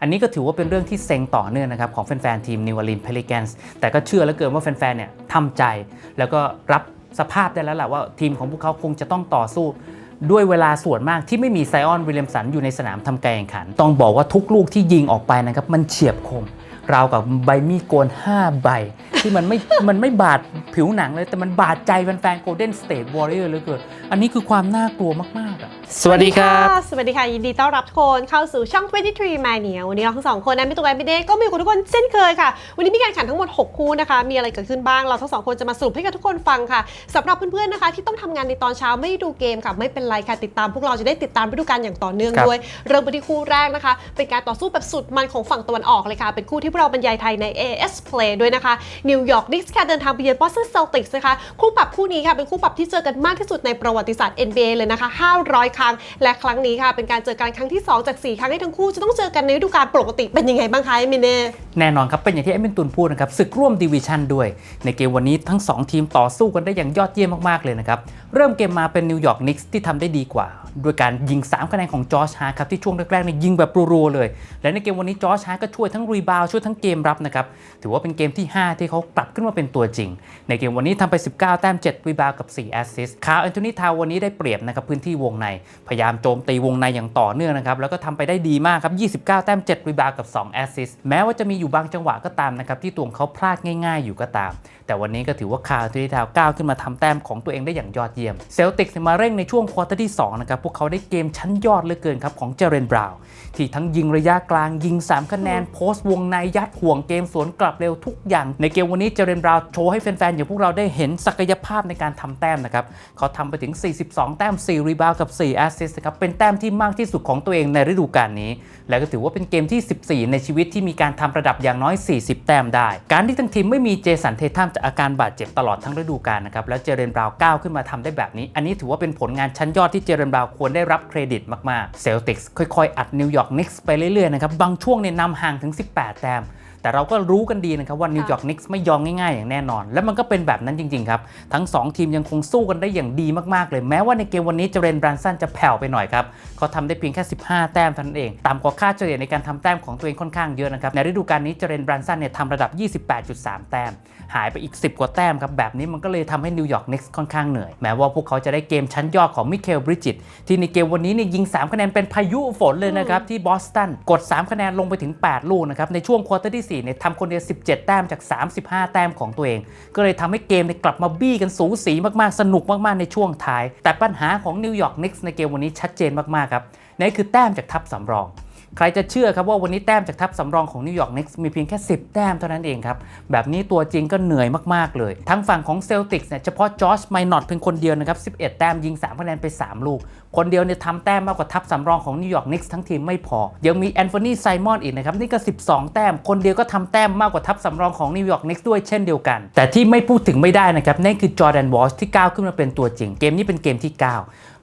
อันนี้ก็ถือว่าเป็นเรื่องที่เซ็งต่อเนื่องนะครับ ของแฟนๆทีมนิวอ r ลีนเพลิแกนส์แต่ก็เชื่อเหลือเกินว่าแฟนๆเนี่ยทำใจ แล้วก็รับสภาพได้แล้วแหละว่าทีมของพวกเขาคงจะต้องต่อสู้ด้วยเวลาส่วนมากที่ไม่มีไซออนวิลเลมสันอยู่ในสนามทำการแข่งขัน ต้องบอกว่าทุกลูกที่ยิงออกไปนะครับ มันเฉียบคม ราวกับใบมีดโกน 5 ใบ ที่มันไม่ มันไม่บาดผิวหนังเลย แต่มันบาดใจแฟนๆ Golden State Warrior เหลือเกินอันนี้คือความน่ากลัวมากๆอะสวัสดีครับ สวัสดีค่ะ ยินดีต้อนรับทุกคนเข้าสู่ช่อง 23 Mania วันนี้เราทั้งสองคนนะไม่ตัวแอมไม่ได้ก็มีกับทุกคนเช่นเคยค่ะ วันนี้มีการแข่งขันทั้งหมด 6 คู่นะคะ มีอะไรเกิดขึ้นบ้าง เราทั้งสองคนจะมาสรุปให้กับทุกคนฟังค่ะสำหรับเพื่อนๆ นะคะ ที่ต้องทำงานในตอนเช้าไม่ได้ดูเกมค่ะ ไม่เป็นไรค่ะ ติดตามพวกเราจะได้ติดตามไปดูกันอย่างต่อเนื่องครับด้วย เริ่มไปที่คู่แรกนะคะ เป็นการต่อสู้แบบสุดมันของฝั่งตะวันออกเลยค่ะ เป็นคู่ที่พวกเราบรรยายไทยใน AS Play ด้วยนะคะนิวยอร์กนิกส์ค่ะเดินทางไปเยือนบอสตันเซลติกส์นะคะคู่ปรับคู่นี้ค่ะเป็นคู่ปรับที่เจอกันมากที่สุดในประวัติศาสตร์ NBA เลยนะคะ 500 ครั้ง และครั้งนี้ค่ะ เป็นการเจอกันครั้งที่ 2 จาก 4 ครั้งที่ทั้งคู่จะต้องเจอกันในฤดูกาลปกติเป็นยังไงบ้างคะเอมิเน่แน่นอนครับ เป็นอย่างที่ไอ้เมนตุนพูดนะครับศึกร่วมดิวิชันด้วย ในเกมวันนี้ทั้ง 2 ทีมต่อสู้กันได้อย่างยอดเยี่ยมมากๆเลยนะครับเริ่มเกมมาเป็นนิวยอร์กนิกส์ที่ทำได้ดีกว่า โดยการยิง 3 คะแนนของจอร์จฮาครับที่ช่วงแรกๆเนี่ยยิงแบบรัวๆเลย และในเกมวันนี้จอร์จฮาก็ช่วยทั้งรีบาวด์ช่วยทั้งเกมรับนะครับถือว่าเป็นเกมที่ 5 ที่เขากลับขึ้นมาเป็นตัวจริง ในเกมวันนี้ทำไป 19 แต้ม 7 รีบาวกับ 4 แอสซิสต์คาร์แอนโทนีทาววันนี้ได้เปรียบนะครับพื้นที่วงในพยายามโจมตีวงในอย่างต่อเนื่องนะครับแล้วก็ทำไปได้ดีมากครับ 29 แต้ม 7 รีบาวกับ 2 แอสซิสต์แม้ว่าจะมีอยู่บางจังหวะก็ตามนะครับที่ตัวงเขาพลาดง่ายๆ อยู่ก็ตาม แต่วันนี้ก็ถือว่าคาร์แอนโทนีทาวก้าวขึ้นมาทำแต้มของตัวเองได้อย่างยอดเยี่ยมเซลติกมาเร่งในช่วงควอเตอร์ที่สองนะครับพวกเขาได้เกมชั้นยอดเหลือเกินครับของเจเรนบราวน์ที่ทั้งยิงระยะกลางยิง 3 คะแนน โพสต์วงในยัดห่วงเกมสวนกลับเร็วทุกอย่าง ในเกมวันนี้เจเรนบราวน์โชว์ให้แฟนๆ อย่างพวกเราได้เห็นศักยภาพในการทำแต้มนะครับเขาทำไปถึง 42 แต้ม 4 รีบาวด์กับ 4 แอสซิสต์นะครับเป็นแต้มที่มากที่สุดของตัวเองในฤดูกาลนี้ และก็ถือว่าเป็นเกมที่ 14 ในชีวิตที่มีการทำระดับอย่างน้อย 40 แต้มได้ การที่ทั้งทีมไม่มีเจสันเททัมจากอาการบาดเจ็บตลอดทั้งฤดูกาลนะครับแล้วเจเรนบราวน์ก้าวขึ้นมาทำได้แบบนี้ อันนี้ถือว่าเป็นผลงานชั้นยอดที่เจเรนบราวน์ควรได้รับเครดิตมากๆเซลติกส์ค่อยๆ อัดนิวยอร์กนิกส์ไปเรื่อยๆนะครับบางช่วงเนี่ยนำห่างถึง 18 แต้มแต่เราก็รู้กันดีนะครับว่านิวยอร์กนิกส์ไม่ยอมง่ายๆ อย่างแน่นอน และมันก็เป็นแบบนั้นจริงๆครับ ทั้ง 2 ทีมยังคงสู้กันได้อย่างดีมากๆ เลย แม้ว่าในเกมวันนี้เจเรนบรันสันจะแผ่วไปหน่อยครับเขาทำได้เพียงแค่ 15 แต้มเท่านั้นเองต่ำกว่าค่าเฉลี่ยในการทำแต้มของตัวเองค่อนข้างเยอะนะครับในฤดูกาลนี้เจเรนบรันสันเนี่ยทำระดับ 28.3 แต้ม หายไปอีก 10 กว่าแต้มครับ แบบนี้มันก็เลยทำให้นิวยอร์กนิกส์ค่อนข้างเหนื่อย แม้ว่าพวกเขาจะได้เกมชั้นยอดของมิเคลบริจิต ที่ในเกมวันนี้เนี่ยยิง 3 คะแนนเป็นพายุฝนเลยนะครับ ที่บอสตันกด 3 คะแนนลงไปถึง 8 ลูกนะครับ ในช่วงควอเตอร์ที่4เนี่ยทำคนเดียว 17 แต้มจาก 35 แต้มของตัวเอง ก็เลยทำให้เกมเนี่ยกลับมาบี้กันสูสีมากๆสนุกมากๆในช่วงท้าย แต่ปัญหาของนิวยอร์กนิกส์ในเกมวันนี้ชัดเจนมากๆครับนั่นคือแต้มจากทัพสำรอง ใครจะเชื่อครับว่าวันนี้แต้มจากทัพสำรองของนิวยอร์กนิกส์มีเพียงแค่ 10 แต้มเท่านั้นเองครับ แบบนี้ตัวจริงก็เหนื่อยมากๆเลย ทั้งฝั่งของเซลติกส์เนี่ยเฉพาะจอร์จไมนอตเพียงคนเดียวนะครับ 11 แต้มยิง 3 คะแนนไป 3 ลูก คนเดียวเนี่ยทำแต้มมากกว่าทัพสำรองของนิวยอร์กนิกส์ทั้งทีมไม่พอ ยังมีแอนโทนีไซมอนอีกนะครับนี่ก็ 12 แต้ม คนเดียวก็ทำแต้มมากกว่าทัพสำรองของนิวยอร์กนิกส์ด้วยเช่นเดียวกัน แต่ที่ไม่พูดถึงไม่ได้นะครับนั่นคือจอร์แดนวอชที่ก้าวขึ้นมาเป็นตัวจริงเกมนี้เป็นเกมที่ 9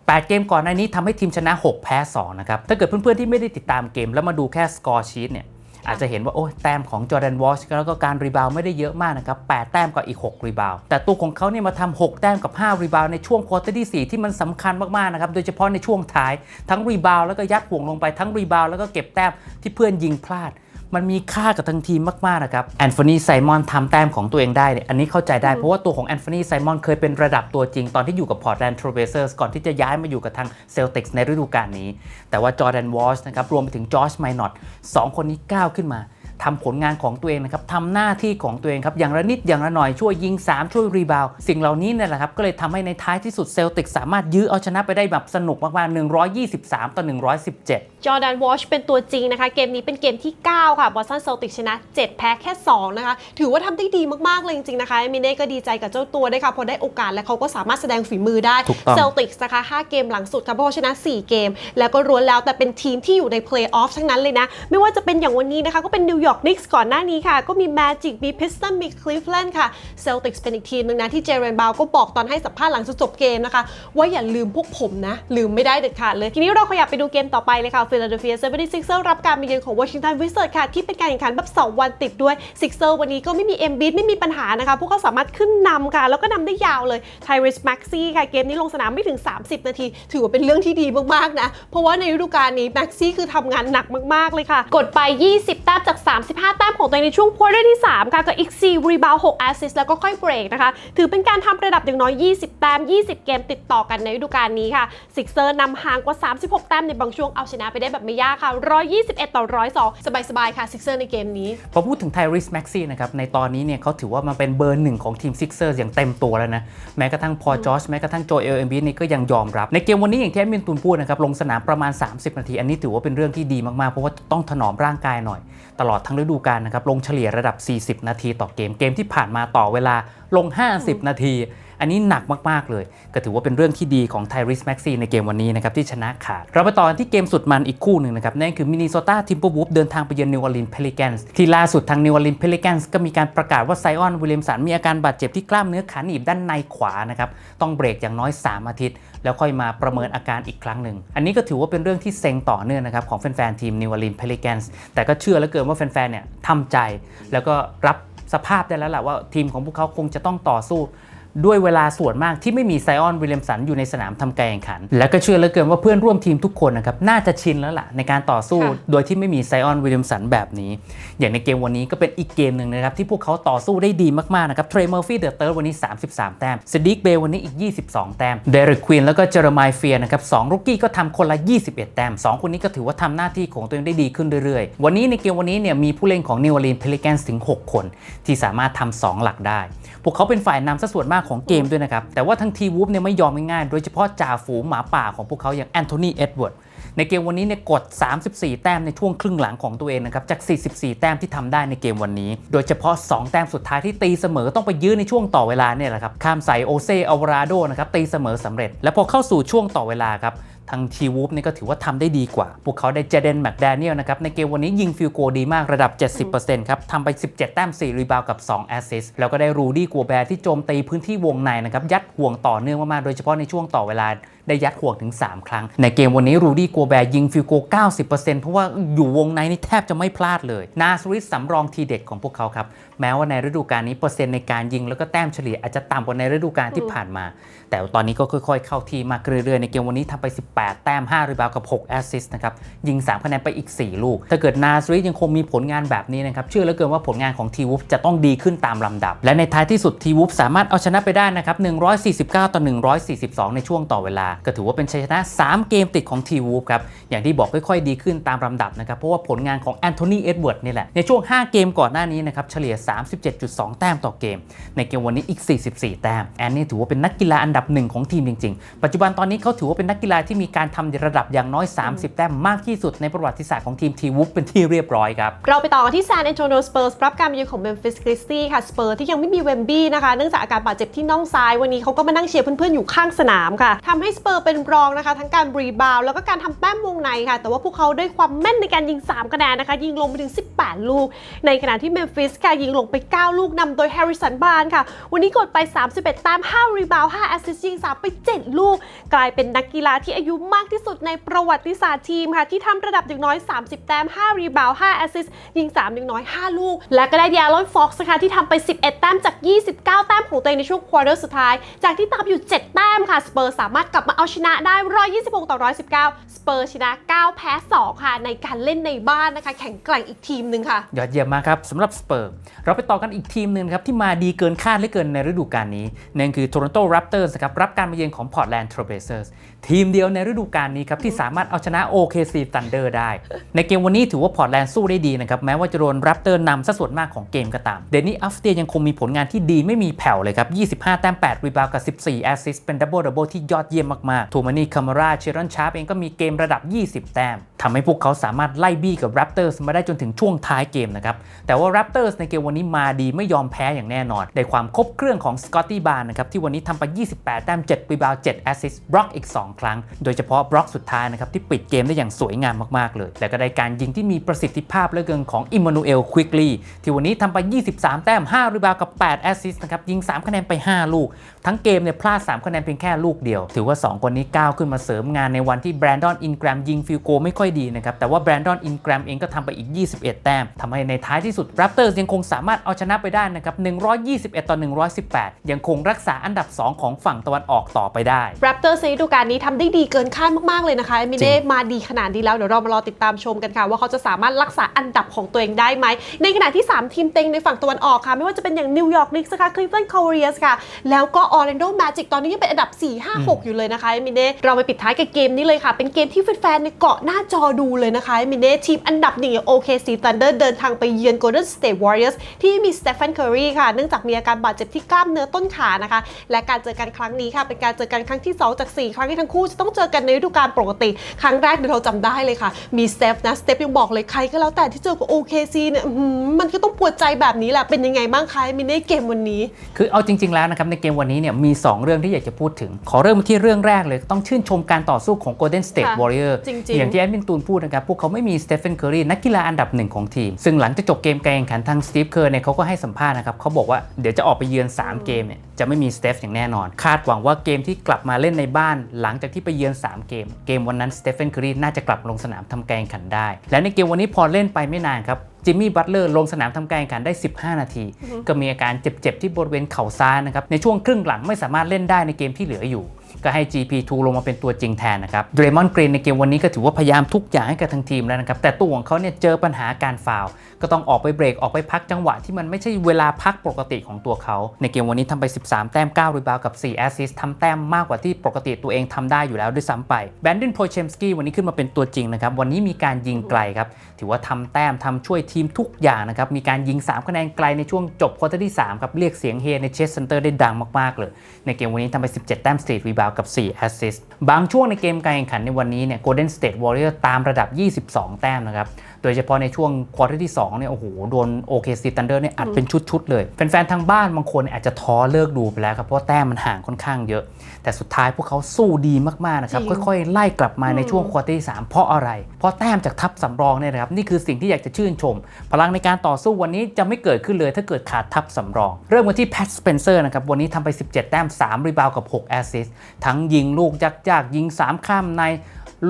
8 เกมก่อนหน้านี้ทำให้ทีมชนะ 6 แพ้ 2 นะครับ ถ้าเกิดเพื่อนๆ ที่ไม่ได้ติดตามเกม แล้วมาดูแค่สกอร์ชีตเนี่ยอาจจะเห็นว่าโอ้ยแต้มของจอร์แดนวอชแล้วก็การรีบาวไม่ได้เยอะมากนะครับ8แต้มกับอีก 6 รีบาวแต่ตัวของเขาเนี่ยมาทำ6แต้มกับ 5 รีบาวในช่วงควอเตอร์ที่ 4 ที่มันสำคัญมากๆนะครับโดยเฉพาะในช่วงท้ายทั้งรีบาวแล้วก็ยัดห่วงลงไปทั้งรีบาวแล้วก็เก็บแต้มที่เพื่อนยิงพลาด มันมีค่ากับทั้งทีมมากๆนะครับแอนโทนีไซมอนทำแต้มของตัวเองได้เนี่ยอันนี้เข้าใจได้เพราะว่าตัวของแอนโทนีไซมอนเคยเป็นระดับตัวจริงตอนที่อยู่กับพอร์ตแลนด์ทรเบเซอร์สก่อนที่จะย้ายมาอยู่กับทางเซลติกส์ในฤดูกาลนี้ แต่ว่าจอร์แดนวอชนะครับรวมไปถึงจอร์จไมนอตสองคนนี้ก้าวขึ้นมา ทำผลงานของตัวเองนะครับทำหน้าที่ของตัวเองครับอย่างละนิดอย่างละหน่อยช่วยยิง 3 ช่วยรีบาวสิ่งเหล่านี้เนี่ยแหละครับก็เลยทำให้ในท้ายที่สุดเซลติกสามารถยื้อเอาชนะไปได้แบบสนุกมากๆ 123 ต่อ 117 จอร์แดนวอชเป็นตัวจริงนะคะ เกมนี้เป็นเกมที่ 9 ค่ะบอสตันเซลติกชนะ 7 แพ้แค่ 2 นะคะ ถือว่าทำได้ดีมากๆ เลยจริงๆนะคะมิเน่ก็ดีใจกับเจ้าตัวด้วยค่ะพอได้โอกาสและเขาก็สามารถแสดงฝีมือได้ถูกต้องเซลติกนะคะ 5 เกมหลังสุดค่ะเพราะว่าชนะ 4 เกม แล้วก็รวนแล้วแต่เป็นทีมที่อยู่ในเพลย์ออฟทั้งนั้นเลยนะไม่ว่าจะเป็นอย่างวันนี้นะคะก็เป็นนิวยอร์ก York Knicks ก่อนหน้านี้ค่ะ ก็มี Magic มี Piston มี Cleveland ค่ะ Celtics เป็นอีกทีมหนึงนะที่เจเรนบาวก็บอกตอนให้สัมภาษณ์หลังจบเกมนะคะ ว่าอย่าลืมพวกผมนะ ลืมไม่ได้เด็ดขาดเลย ทีนี้เราขยับไปดูเกมต่อไปเลยค่ะ Philadelphia 76ers รับการมาเยือนของ Washington Wizards ค่ะที่เป็นการแข่งขันแบบ2วันติดด้วย Sixers วันนี้ก็ไม่มี Embiid ไม่มีปัญหานะคะพวกเขาสามารถขึ้นนำค่ะ แล้วก็นำได้ยาวเลย Tyrese Maxey ค่ะเกมนี้ลงสนามไม่ถึง 30 นาที ถือว่าเป็นเรื่องที่ดีมากๆนะเพราะว่าในฤดูกาลนี้ Maxey คือทำงานหนักมากๆเลยค่ะ กดไป 20แต้มจาก35 แต้มของตัวเองในช่วงควอเตอร์ที่ 3 ค่ะกับอีก 4 รีบาว6แอสซิสแล้วก็ค่อยเบรกนะคะ ถือเป็นการทำระดับอย่างน้อย 20 แต้ม 20 เกมติดต่อกันในฤดูกาลนี้ค่ะซิกเซอร์นำห่างกว่า 36 แต้มในบางช่วงเอาชนะไปได้แบบไม่ยากค่ะ 121 ต่อ 102 สบายๆ ค่ะซิกเซอร์ในเกมนี้ พอพูดถึงไทริสแม็กซี่นะครับในตอนนี้เนี่ยเขาถือว่ามันเป็นเบอร์หนึ่งของทีมซิกเซอร์อย่างเต็มตัวแล้วนะแม้กระทั่งพอจอชแม้กระทั่งโจเอลเอ็มบีนี่ก็ยังยอมรับในเกมวันนี้อย่างที่แอดมินตูนพูดนะครับลงสนามประมาณ 30 นาที อันนี้ถือว่าเป็นเรื่องที่ดีมากๆเพราะว่าต้องถนอมร่างกายหน่อย ตลอดทั้งฤดูกาลนะครับลงเฉลี่ยระดับ 40 นาทีต่อเกมเกมที่ผ่านมาต่อเวลาลง 50 นาที อันนี้หนักมาก ๆ เลย ก็ถือว่าเป็นเรื่องที่ดีของไทริสแม็กซี่ในเกมวันนี้นะครับที่ชนะขาด เราไปต่อกันที่เกมสุดมันอีกคู่หนึ่งนะครับ นั่นคือมินนิโซตาทิมเปอร์วูฟเดินทางไปเยือนนิวออร์ลีนเพลิแกนส์ที่ล่าสุดทางนิวออร์ลีนเพลิแกนส์ก็มีการประกาศว่าไซออนวิลเลียมสันมีอาการบาดเจ็บที่กล้ามเนื้อขาหนีบด้านในขวานะครับต้องเบรกอย่างน้อย 3 อาทิตย์ แล้วค่อยมาประเมินอาการอีกครั้งหนึ่งอันนี้ก็ถือว่าเป็นเรื่องที่เซ็งต่อเนื่องนะครับของแฟนๆทีมนิวออร์ลีนเพลิแกนส์แต่ก็เชื่อเหลือเกินว่าแฟนๆเนี่ยทำใจแล้วก็รับ สภาพได้แล้วแหละว่าทีมของพวกเขาคงจะต้องต่อสู้ ด้วยเวลาส่วนมากที่ไม่มีไซออนวิลเลียมสันอยู่ในสนามทำการแข่งขัน และก็เชื่อเหลือเกินว่าเพื่อนร่วมทีมทุกคนนะครับน่าจะชินแล้วล่ะในการต่อสู้ค่ะโดยที่ไม่มีไซออนวิลเลียมสันแบบนี้ อย่างในเกมวันนี้ก็เป็นอีกเกมหนึ่งนะครับที่พวกเขาต่อสู้ได้ดีมากๆนะครับเทรเมอร์ฟี่เดอะเติร์วันนี้ 33 แต้มซดิกเบลวันนี้อีก 22 แต้มเดริกควินแล้วก็เจอร์มายเฟียนะครับสองรุกกี้ก็ทำคนละ 21 แต้มสองคนนี้ก็ถือว่าทำหน้าที่ของตัวเองได้ดีขึ้นเรื่อยๆ วันนี้ในเกมวันนี้เนี่ยมีผู้เล่นของนิวออร์ลีนเพลิแกนส์ถึง 6 คน ที่สามารถทำสองหลักได้ พวกเขาเป็นฝ่ายนำซะส่วนมากของเกมด้วยนะครับ แต่ว่าทั้งทีวูฟเนี่ยไม่ยอมง่ายๆ โดยเฉพาะจ่าฝูงหมาป่าของพวกเขาอย่างแอนโทนีเอ็ดเวิร์ดในเกมวันนี้เนี่ยกด 34 แต้มในช่วงครึ่งหลังของตัวเองนะครับ จาก 44 แต้มที่ทำได้ในเกมวันนี้ โดยเฉพาะ 2 แต้มสุดท้ายที่ตีเสมอต้องไปยื้อในช่วงต่อเวลาเนี่ยแหละครับ ข้ามใส่โอเซอลวาราโดนะครับตีเสมอสำเร็จ และพอเข้าสู่ช่วงต่อเวลาครับ ทางทีวูฟเนี่ยก็ถือว่าทำได้ดีกว่า พวกเขาได้เจเดนแมคแดเนียลนะครับ ในเกมวันนี้ยิงฟิลโกลดีมากระดับ 70%ครับทำไป 17 แต้ม 4 รีบาวกับ 2 แอสซิสต์แล้วก็ได้รูดี้กัวแบร์ที่โจมตีพื้นที่วงในนะครับ ยัดห่วงต่อเนื่องมากๆ โดยเฉพาะในช่วงต่อเวลาได้ยัดห่วงถึง 3 ครั้ง ในเกมวันนี้รูดี้กัวแบร์ยิงฟิลโก 90%เพราะว่าอยู่วงในนี่แทบจะไม่พลาดเลย นาสริสสำรองทีเด็ดของพวกเขาครับ แม้ว่าในฤดูกาลนี้เปอร์เซ็นต์ในการยิงแล้วก็แต้มเฉลี่ยอาจจะต่ำกว่าในฤดูกาลที่ผ่านมา แต่ตอนนี้ก็ค่อย ๆ เข้าทีมากเรื่อยๆในเกมวันนี้ทำไป 18แต้ม 5 รีบาวกับ 6 แอสซิสต์นะครับ ยิง 3 คะแนนไปอีก 4 ลูก ถ้าเกิดนาสริยังคงมีผลงานแบบนี้นะครับ เชื่อเหลือเกินว่าผลงานของทีวูฟจะต้องดีขึ้นตามลำดับ และในท้ายที่สุดทีวูฟสามารถเอาชนะไปได้นะครับ 149 ต่อ 142 ในช่วงต่อเวลา ก็ถือว่าเป็นชัยชนะ 3 เกมติดของทีวูฟครับ อย่างที่บอกค่อยๆ ดีขึ้นตามลำดับนะครับ เพราะว่าผลงานของแอนโทนี เอ็ดเวิร์ดนี่แหละ ในช่วง 5 เกมก่อนหน้านี้นะครับ เฉลี่ย 37.2 แต้มต่อเกม ในเกมวันนี้อีก 44 แต้ม แอนนี่ถือว่าเป็นนักกีฬาอันดับหนึ่งของทีมจริง ๆ ปัจจุบันตอนนี้เขาถือว่าเป็นนักกีฬาที่มีการทำระดับอย่างน้อย 30 แต้มมากที่สุดในประวัติศาสตร์ของทีมทีวูฟเป็นที่เรียบร้อยครับ เราไปต่อกันที่ซานแอนโตนิโอสเปอร์สรับการมาเยือนของเมมฟิสคริสตี้ค่ะสเปอร์ที่ยังไม่มีเวมบี้นะคะเนื่องจากอาการบาดเจ็บที่น่องซ้าย วันนี้เขาก็มานั่งเชียร์เพื่อนๆอยู่ข้างสนามค่ะทำให้สเปอร์เป็นรองนะคะ ทั้งการรีบาวด์แล้วก็การทำแต้มวงในค่ะ แต่ว่าพวกเขาได้ความแม่นในการยิง 3 คะแนนนะคะ ยิงลงไปถึง 18 ลูก ในขณะที่เมมฟิสค่ะยิงลงไป 9 ลูกนำโดยแฮร์ริสันบาร์นค่ะ วันนี้กดไป 31 แต้ม5รีบาวด์5แอสซิสต์ยิง3ไป 7 ลูก กลายเป็นนักกีฬาที่อายุมากที่สุดในประวัติศาสตร์ทีมค่ะ ที่ทำระดับอย่างน้อย 30 แต้ม 5 รีบาวด์5แอสซิสต์ยิง3อย่างน้อย 5 ลูก และก็ได้ยาลอนฟ็อกซ์นะคะที่ทำไป 11 แต้มจาก 29 แต้มของตัวเองในช่วงควอเตอร์สุดท้าย จากที่ตามอยู่ 7 แต้มค่ะสเปอร์สามารถกลับมาเอาชนะได้ 126 ต่อ 119 สเปอร์ชนะ 9 แพ้ 2 ค่ะ ในการเล่นในบ้านนะคะ แข่งแกร่งอีกทีมหนึ่งค่ะ ยอดเยี่ยมมากครับสำหรับสเปอร์เราไปต่อกันอีกทีมหนึ่งครับที่มาดีเกินคาดเหลือเกินในฤดูกาลนี้นั่นคือ Toronto Raptors ครับรับการมาเยือนของ Portland Trail Blazers ทีมเดียวในฤดูกาลนี้ครับที่สามารถเอาชนะ OKC Thunder ได้ ในเกมวันนี้ถือว่า Portland สู้ได้ดีนะครับแม้ว่าจะโดน Raptor นำซะส่วนมากของเกมก็ตาม เดนนี่อัฟเตียยังคงมีผลงานที่ดีไม่มีแผ่วเลยครับ 25 แต้ม 8 รีบาวกับ 14 แอสซิสต์เป็นดับเบิลดับเบิลที่ยอดเยี่ยมมากๆทูมานี่คามาราเชรอนชาร์ปเองก็มีเกมระดับ 20 แต้มทำให้พวกเขาสามารถไล่บี้กับ Raptors มาได้จนถึงช่วงท้ายเกมนะครับแต่ว่า Raptors ในเกมวันนี้มาดีไม่ยอมแพ้อย่างแน่นอนในความครบเครื่องของสกอตตี้บาร์นะครับที่วันนี้ทำไป 28 แต้ม 7 รีบาว 7 แอสซิสต์บล็อกอีก 2 ครั้ง โดยเฉพาะบล็อกสุดท้ายนะครับที่ปิดเกมได้อย่างสวยงามมากๆเลยและก็ได้การยิงที่มีประสิทธิภาพเหลือเกินของอิมมานูเอลควิกลีที่วันนี้ทำไป 23 แต้ม 5รีบาวกับ 8 แอสซิสต์นะครับยิง 3 คะแนนไป 5 ลูก ทั้งเกมเนี่ยพลาด 3 คะแนนเพียงแค่ลูกเดียว ถือว่า 2 คนนี้ก้าวขึ้นมาเสริมงานในวันที่แบรนดอนอินแกรมยิงฟิลโกไม่ค่อยดีนะครับแต่ว่าแบรนดอนอินแกรมเองก็ทำไปอีก 21 แต้มทำให้ในท้ายที่สุด Raptors ยังคงสามารถเอาชนะไปได้นะครับ121 ต่อ 118 ยังคงรักษาอันดับ 2 ของฝั่งตะวันออกต่อไปได้แรปเตอร์ในฤดูกาลนี้ทำได้ดีเกินคาดมากๆเลยนะคะเอมิจริเน่งมาดีขนาดนี้แล้ว เดี๋ยวเรามารอติดตามชมกันค่ะ ว่าเขาจะสามารถรักษาอันดับของตัวเองได้ไหม ในขณะที่ 3 ทีมเต็งในฝั่งตะวันออกค่ะ ไม่ว่าจะเป็นอย่างนิวยอร์กนิกส์ค่ะคลิฟแลนด์คาร์เรียสค่ะ แล้วก็ออร์แลนโดแมจิกตอนนี้ยังเป็นอันดับ 4 5 6 อยู่เลยนะคะเอมิเน่เราไปปิดท้ายกับเกมนี้เลยค่ะ เป็นเกมที่แฟนๆในเกาะหน้าจอดูเลยนะคะเอมิเน่ทีมอันดับหนึ่งอย่าง OKC Thunder เดินทางไปเยือน Golden State Warriors ที่มีสเตฟานเคอรีค่ะเนื่องจากมีอาการบาดเจ็บที่กล้ามเนื้อต้นขานะคะและการเจอกันครั้งนี้ค่ะเป็นการเจอกันครั้งที่ 2 จาก 4 ครั้งที่ทั้งคู่จะต้องเจอกันในฤดูกาลปกติ ครั้งแรกเดี๋ยวเราจำได้เลยค่ะ มีสเตฟนะสเตฟยังบอกเลยใครก็แล้วแต่ที่เจอกับ OKC เนี่ยอื้อหือมันก็ต้องปวดใจแบบนี้แหละ เป็นยังไงบ้างคะมินในเกมวันนี้ คือเอาจริง ๆ แล้วนะครับในเกมวันนี้เนี่ยมี 2 เรื่องที่อยากจะพูดถึง ขอเริ่มที่เรื่องแรกเลย ต้องชื่นชมการต่อสู้ของ Golden State ค่ะ Warrior จริงๆอย่างที่แอดมินตูนพูดนะครับ พวกเขาไม่มีสเตฟ a นเคอรีนักกีฬาอันดับหนึ่งของทีม ซึ่งหลังจากจบเกมการแข่งขันทางสตีฟเคอร์เนี่ยเขาก็ให้สัมภาษณ์นะครับเขาบอกว่าเดี๋ยวจะออกไปเยือน 3 เกมเนี่ยจะไม่มีสเตฟอย่างแน่นอน คาดหวังว่าเกมที่กลับมาเล่นในบ้าน หลังจากที่ไปเยือน3 เกม เกมวันนั้นสเตฟ a นเคอรีน่าจะกลับลงสนามทำการแข่งขันได้ และในเกมวันนี้พอเล่นไปไม่นานครับจิมมี่บัตเลอร์ลงสนามทำการแข่งขันได้ 15 นาที ก็มีอาการเจ็บๆที่บริเวณเข่าซ้ายนะครับในช่วงครึ่งหลังไม่สามารถเล่นได้ในเกมที่เหลืออยู่ ก็ให้ GP2 ลงมาเป็นตัวจริงแทนนะครับเดรมอนกรีนในเกมวันนี้ก็ถือว่าพยายามทุกอย่างให้กับทางทีมแล้วนะครับแต่ตัวของเขาเนี่ยเจอปัญหาการฟาวก็ต้องออกไปเบรกออกไปพักจังหวะที่มันไม่ใช่เวลาพักปกติของตัวเขาในเกมวันนี้ทำไป 13 แต้ม9รีบาวกับ 4 แอสซิสต์ทำแต้มมากกว่าที่ปกติตัวเองทำได้อยู่แล้วด้วยซ้ำไปแบนดินโพเชมสกี้วันนี้ขึ้นมาเป็นตัวจริงนะครับวันนี้มีการยิงไกลครับถือว่าทำแต้มทำช่วยทีมทุกอย่างนะครับมีการยิง 3 คะแนนไกลในช่วงจบควอเตอร์ที่3ครับเรียกเสียงเฮในเชสเซนเตอร์ได้ดังมากๆเลยในเกมวันนี้ทำไป 17 แต้มสตรีทรีบาวกับ 4 แอสซิสต์บางช่วงในเกมการแข่งขันในวันนี้เนี่ย Golden State Warrior ตามระดับ 22 แต้มนะครับ โดยเฉพาะในช่วงควอเตอร์ที่ 2 เนี่ย โอ้โห โดน OKC Thunder เนี่ย อัดเป็นชุด ๆ เลย แฟน ๆ ทางบ้านบางคนอาจจะท้อเลิกดูไปแล้วครับ เพราะว่าแต้มมันห่างค่อนข้างเยอะ แต่สุดท้ายพวกเขาสู้ดีมาก ๆ นะครับจริงค่อย ๆ ไล่กลับมาในช่วงควอเตอร์ที่ 3 เพราะอะไร เพราะแต้มจากทัพสำรองเนี่ยนะครับ นี่คือสิ่งที่อยากจะชื่นชม พลังในการต่อสู้วันนี้จะไม่เกิดขึ้นเลย ถ้าเกิดขาดทัพสำรอง เริ่มกันที่แพทสเปนเซอร์นะครับวันนี้ทำไป 17 แต้ม 3 รีบาวกับ 6 แอสซิสต์ทั้งยิงลูกยากๆยิง 3 ข้ามใน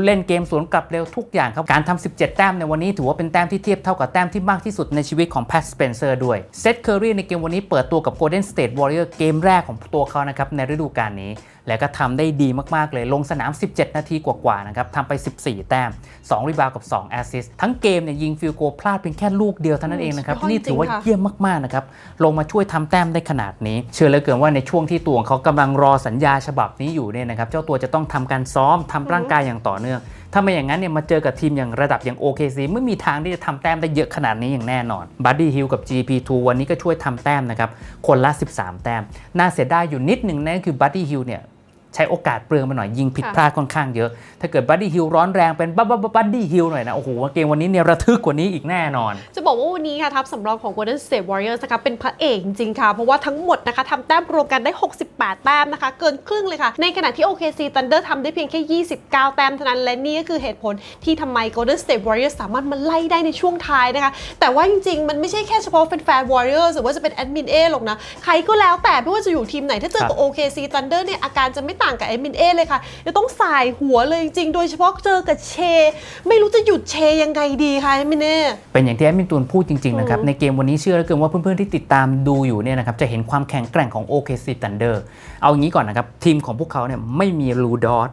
เล่นเกมสวนกลับเร็วทุกอย่างครับ การทำ 17 แต้มในวันนี้ถือว่าเป็นแต้มที่เทียบเท่ากับแต้มที่มากที่สุดในชีวิตของแพทสเปนเซอร์ด้วย เซตเคอรีในเกมวันนี้เปิดตัวกับ Golden State Warrior เกมแรกของตัวเขานะครับในฤดูกาลนี้ และก็ทำได้ดีมากๆเลยลงสนาม 17 นาทีกว่าๆนะครับทำไป 14 แต้ม 2 รีบาวกับ 2 แอสซิสต์ทั้งเกมเนี่ยยิงฟิลโกลพลาดเพียงแค่ลูกเดียวเท่านั้นเองนะครับสุดยอดนี่ถือว่าจริงค่ะเยี่ยมมากๆนะครับลงมาช่วยทำแต้มได้ขนาดนี้ เชื่อเหลือเกินว่าในช่วงที่ตัวของเขากำลังรอสัญญาฉบับนี้อยู่เนี่ยนะครับเจ้าตัวจะต้องทำการซ้อมทำร่างกายอย่างต่อเนื่องถ้าไม่อย่างนั้นเนี่ยมาเจอกับทีมอย่างระดับอย่าง OKC ไม่มีทางที่จะทำแต้มได้เยอะขนาดนี้อย่างแน่นอนบัดดี้ฮิลกับ GP2 วันนี้ก็ช่วยทำแต้มนะครับคนละ 13 แต้ม น่าเสียดายอยู่นิดหนึ่งนั่นคือบัดดี้ฮิลเนี่ย ใช้โอกาสเปลืองไปหน่อยยิงผิดค่ะพลาดค่อนข้างเยอะ ถ้าเกิดบัดดี้ฮิลร้อนแรงเป็นบับบับบัดดี้ฮิลหน่อยนะโอ้โหเกมวันนี้เนี่ยระทึกกว่านี้อีกแน่นอน จะบอกว่าวันนี้ค่ะทัพสำรองของ Golden State Warriors นะคะเป็นพระเอกจริงๆค่ะ เพราะว่าทั้งหมดนะคะทำแต้มรวมกันได้ 68 แต้มนะคะ เกินครึ่งเลยค่ะ ในขณะที่ OKC Thunder ทำได้เพียงแค่ 29 แต้มเท่านั้นและนี่ก็คือเหตุผลที่ทำไม Golden State Warriors สามารถมาไล่ได้ในช่วงท้ายนะคะ แต่ว่าจริงๆ มันไม่ใช่แค่เฉพาะแฟนๆ Warriors หรือว่าจะเป็นแอดมินเอหรอกนะใครก็แล้วแต่ไม่ว่าจะอยู่ทีมไหนถ้าเจอกับ OKC Thunder เนี่ยอาการจะไม่ต่างกับแอดมินเอเลยค่ะจะต้องสายหัวเลยจริงๆ โดยเฉพาะเจอกับเช ไม่รู้จะหยุดเชยังไงดีคะแอดมินเอเป็นอย่างที่แอดมินตูนพูดจริงๆนะครับอืมในเกมวันนี้เชื่อเหลือเกินว่าเพื่อนๆที่ติดตามดูอยู่เนี่ยนะครับจะเห็นความแข็งแกร่งของ OKC Thunder เอาอย่างนี้ก่อนนะครับทีมของพวกเขาเนี่ยไม่มีลูดอส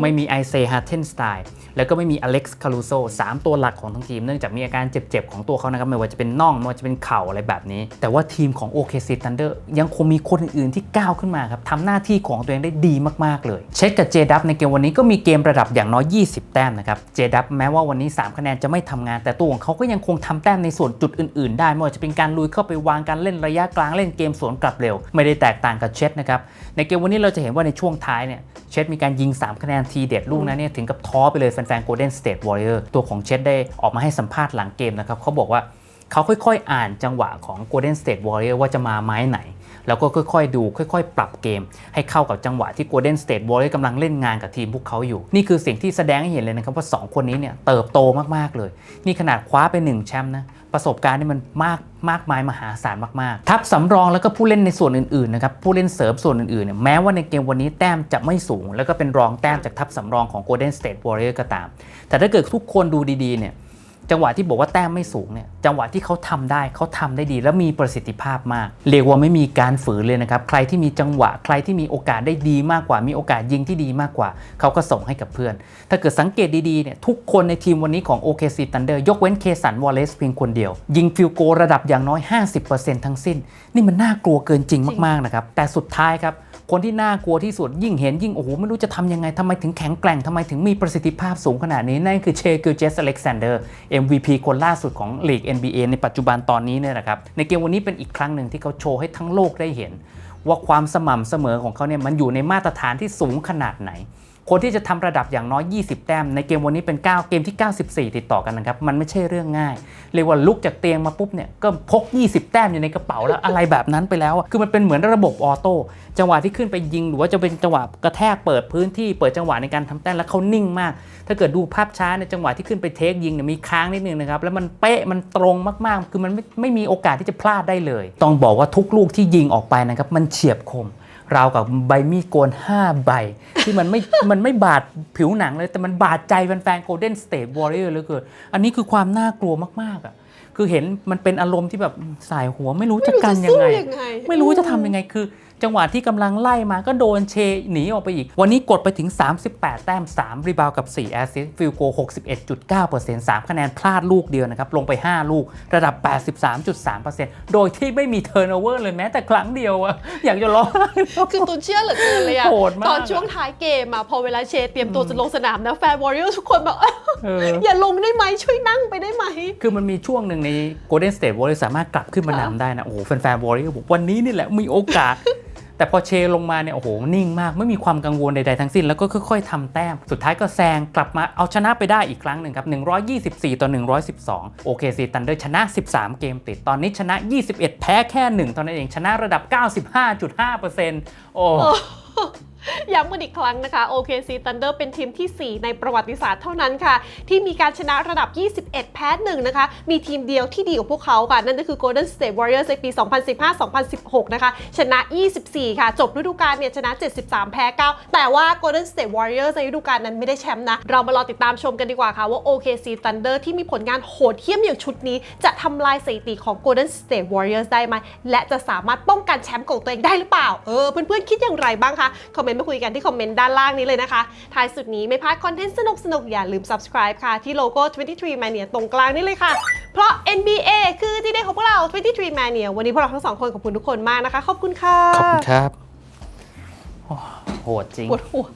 ไม่มีไอเซฮาร์เทนสไตล์แล้วก็ไม่มีอเล็กซ์คารูโซสามตัวหลักของทั้งทีม เนื่องจากมีอาการเจ็บๆ ของตัวเขานะครับ ไม่ว่าจะเป็นน่อง ไม่ว่าจะเป็นเข่าอะไรแบบนี้ แต่ว่าทีมของ OKC Thunder ยังคงมีคนอื่นๆที่ก้าวขึ้นมาครับทำหน้าที่ของตัวเองได้ดีมากๆเลย เช็คกับเจดับในเกมวันนี้ก็มีเกมระดับอย่างน้อย 20 แต้มนะครับเจดับแม้ว่าวันนี้ 3 คะแนนจะไม่ทำงาน แต่ตัวของเขาก็ยังคงทำแต้มในส่วนจุดอื่นๆ ได้ไม่ว่าจะเป็นการลุยเข้าไปวางการเล่นระยะกลางเล่นเกมสวนกลับเร็ว ไม่ได้แตกต่างกับเช็ดนะครับในเกมวันนี้เราจะเห็นว่าในช่วงท้ายเนี่ยเช็ดมีการยิง 3 คะแนนทีเด็ดลูกนั้นเนี่ยถึงกับท้อไปเลยแฟนๆ Golden State Warrior ตัวของเชดได้ออกมาให้สัมภาษณ์หลังเกมนะครับเขาบอกว่าเขาค่อยๆ อ่านจังหวะของ Golden State Warrior ว่าจะมาไม้ไหน แล้วก็ค่อยๆ ดู ค่อยๆ ปรับเกม ให้เข้ากับจังหวะที่ Golden State Warriors กำลังเล่นงานกับทีมพวกเขาอยู่ นี่คือสิ่งที่แสดงให้เห็นเลยนะครับว่า 2 คนนี้เนี่ยเติบโตมากๆเลย นี่ขนาดคว้าไปหนึ่งแชมป์นะประสบการณ์นี่มันมากมากมายมหาศาลมากๆ ทัพสำรองแล้วก็ผู้เล่นในส่วนอื่นๆนะครับผู้เล่นเสริมส่วนอื่นๆเนี่ยแม้ว่าในเกมวันนี้แต้มจะไม่สูง แล้วก็เป็นรองแต้มจากทัพสำรองของ Golden State Warriors ก็ตาม แต่ถ้าเกิดทุกคนดูดีๆเนี่ย จังหวะที่บอกว่าแต้มไม่สูงเนี่ยจังหวะที่เขาทำได้เขาทำได้ดี และมีประสิทธิภาพมาก เรียกว่าไม่มีการฝืนเลยนะครับใครที่มีจังหวะใครที่มีโอกาสได้ดีมากกว่า มีโอกาสยิงที่ดีมากกว่า เขาก็ส่งให้กับเพื่อน ถ้าเกิดสังเกตดีๆเนี่ยทุกคนในทีมวันนี้ของ OKC Thunder ยกเว้นเคสันวอลเลซเพียงคนเดียว ยิงฟิลโกระดับอย่างน้อย 50%ทั้งสิ้น นี่มันน่ากลัวเกินจริงมากๆนะครับแต่สุดท้ายครับคนที่น่ากลัวที่สุดยิ่งเห็นยิ่งโอ้โหไม่รู้จะทำยังไงทำไมถึงแข็งแกร่งทำไมถึงมีประสิทธิภาพสูงขนาดนี้นั่นคือเชกิลเจสอเล็กซานเดอร์ MVP คนล่าสุดของลีก NBA ในปัจจุบันตอนนี้เนี่ยนะครับในเกมวันนี้เป็นอีกครั้งหนึ่งที่เขาโชว์ให้ทั้งโลกได้เห็น ว่าความสม่ำเสมอของเขาเนี่ยมันอยู่ในมาตรฐานที่สูงขนาดไหน คนที่จะทำระดับอย่างน้อย 20 แต้ม ในเกมวันนี้เป็น 9 เกมที่ 94 ติดต่อกันนะครับ มันไม่ใช่เรื่องง่าย เรียกว่าลุกจากเตียงมาปุ๊บเนี่ยก็พก 20 แต้มอยู่ในกระเป๋าแล้วอะไรแบบนั้นไปแล้วอะคือมันเป็นเหมือนระบบออโต้จังหวะที่ขึ้นไปยิง หรือว่าจะเป็นจังหวะกระแทกเปิดพื้นที่เปิดจังหวะในการทำแต้มแล้วเขานิ่งมาก ถ้าเกิดดูภาพช้าในจังหวะที่ขึ้นไปเทคยิงเนี่ยมีค้างนิดนึงนะครับแล้วมันเป๊ะมันตรงมากๆ คือมันไม่ไม่มีโอกาสที่จะพลาดได้เลย ต้องบอกว่าทุกลูกที่ยิงออกไปนะครับมันเฉียบคม ราวกับใบมีดโกน 5 ใบ ที่มันไม่ มันไม่บาดผิวหนังเลย แต่มันบาดใจแฟนๆ Golden State Warrior เหลยเกินอันนี้คือความน่ากลัวมากๆอะคือเห็นมันเป็นอารมณ์ที่แบบสายหัวไม่รู้จะกันยังไง ไม่รู้จะสู้ยังไงไม่รู้จะทำยังไงคือ จังหวะที่กำลังไล่มาก็โดนเชหนีออกไปอีก วันนี้กดไปถึง 38 แต้ม 3 รีบาวกับ 4 แอสซิสต์ฟิลโก 61.9% 3 คะแนนพลาดลูกเดียวนะครับ ลงไป 5 ลูกระดับ 83.3%โดยที่ไม่มีเทอร์โนเวอร์เลยแม้แต่ครั้งเดียวอะอยากจะร้องไห้คือตุนเชื่อเหลือเกินเลยอะโหดมากตอนช่วงท้ายเกมอะพอเวลาเชเตรียมตัวจะลงสนามนะแฟนวอริเออร์ทุกคนแบบเอออย่าลงได้ไหมช่วยนั่งไปได้ไหม คือมันมีช่วงหนึ่งใน Golden State Warriors สามารถกลับขึ้นมานำได้นะโอ้โหแฟนๆ Warriors บอกวันนี้นี่แหละมีโอกาส แต่พอเชลงมาเนี่ยโอ้โหนิ่งมากไม่มีความกังวลใดๆทั้งสิ้นแล้วก็ค่อยๆทำแต้ม สุดท้ายก็แซงกลับมาเอาชนะไปได้อีกครั้งหนึ่งครับ 124 ต่อ 112 โอเคซีตันเดอร์ชนะ 13 เกมติด ตอนนี้ชนะ 21 แพ้แค่ 1 ตอนนั้นเองชนะระดับ 95.5%โอ้ ย้ำกันอีกครั้งนะคะ OKC Thunder เป็นทีมทีสี่ 4 ในประวัติศาสตร์เท่านั้นค่ะ ที่มีการชนะระดับ 21 แพ้1นะคะ มีทีมเดียวที่ดีกว่าพวกเขาค่ะ นั่นก็คือ Golden State Warriors ในปี 2015-2016 นะคะ ชนะ 24 ค่ะ จบฤดูกาลเนี่ยชนะ 73 แพ้ 9 แต่ว่า Golden State Warriors ในฤดูกาลนั้นไม่ได้แชมป์นะ เรามารอติดตามชมกันดีกว่าค่ะว่า OKC Thunder ที่มีผลงานโหดเหี้ยมอย่างชุดนี้ จะทำลายสถิติของ Golden State Warriors ได้ไหมและจะสามารถป้องกันแชมป์ของตัวเองได้หรือเปล่า เออเพื่อนๆคิดอย่างไรบ้างคะคอมเมนต์มาคุยกันที่คอมเมนต์ด้านล่างนี้เลยนะคะ ท้ายสุดนี้ไม่พลาดคอนเทนต์สนุกๆอย่าลืม subscribe ค่ะ ที่โลโก้ 23 Mania ตรงกลางนี่เลยค่ะ เพราะ NBA คือที่เด็ของพวกเรา 23 Mania วันนี้พวกเราทั้งสองคนขอบคุณทุกคนมากนะคะ ขอบคุณค่ะ ขอบคุณครับโอ้โหดจริง ปวดหัว